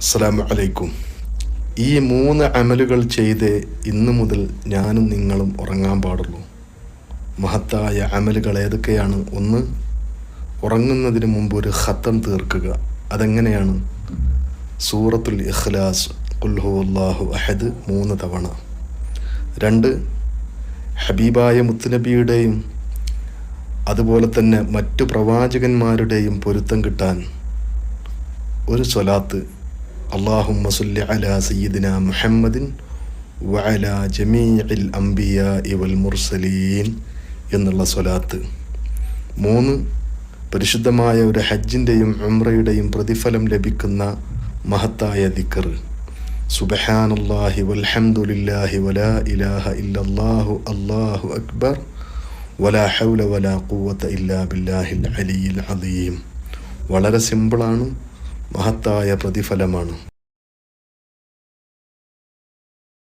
അസ്സലാമു അലൈക്കും. ഈ മൂന്ന് അമലുകൾ ചെയ്ത് ഇന്നു മുതൽ ഞാനും നിങ്ങളും ഉറങ്ങാൻ പാടുള്ളൂ. മഹത്തായ അമലുകൾ ഏതൊക്കെയാണ്? ഒന്ന് ഉറങ്ങുന്നതിന് മുമ്പ് ഒരു ഖത്തം തീർക്കുക. അതെങ്ങനെയാണ്? സൂറത്തുൽ ഇഖ്ലാസ് കുൽഹു അഹദ് മൂന്ന് തവണ. രണ്ട് ഹബീബായ മുത്തുനബിയുടെയും അതുപോലെ തന്നെ മറ്റു പ്രവാചകന്മാരുടെയും പൊരുത്തം കിട്ടാൻ ഒരു സ്വലാത്ത് അള്ളാഹുമ്മ സുല്ലി على സയ്യിദിന മുഹമ്മദിൻ വഅല ജമീഇൽ അംബിയ ഇവൽ മുർസലീൻ എന്നുള്ള സ്വലാത്ത്. മൂന്ന് പരിശുദ്ധമായ ഒരു ഹജ്ജിന്റെയും ഉംറയുടെയും പ്രതിഫലം ലഭിക്കുന്ന മഹത്തായ ദിക്കർ. സുബഹാനുല്ലാഹി വൽഹംദുലില്ലാഹി വലാ ഇലാഹ ഇല്ലല്ലാഹു അല്ലാഹു അക്ബർ. വലാ ഹൗല വലാ ഖുവത ഇല്ലാ ബില്ലാഹിൽ അലിയിൽ അദീം. വളരെ സിമ്പിളാണ് മഹത്തായ പ്രതിഫലമാണ്.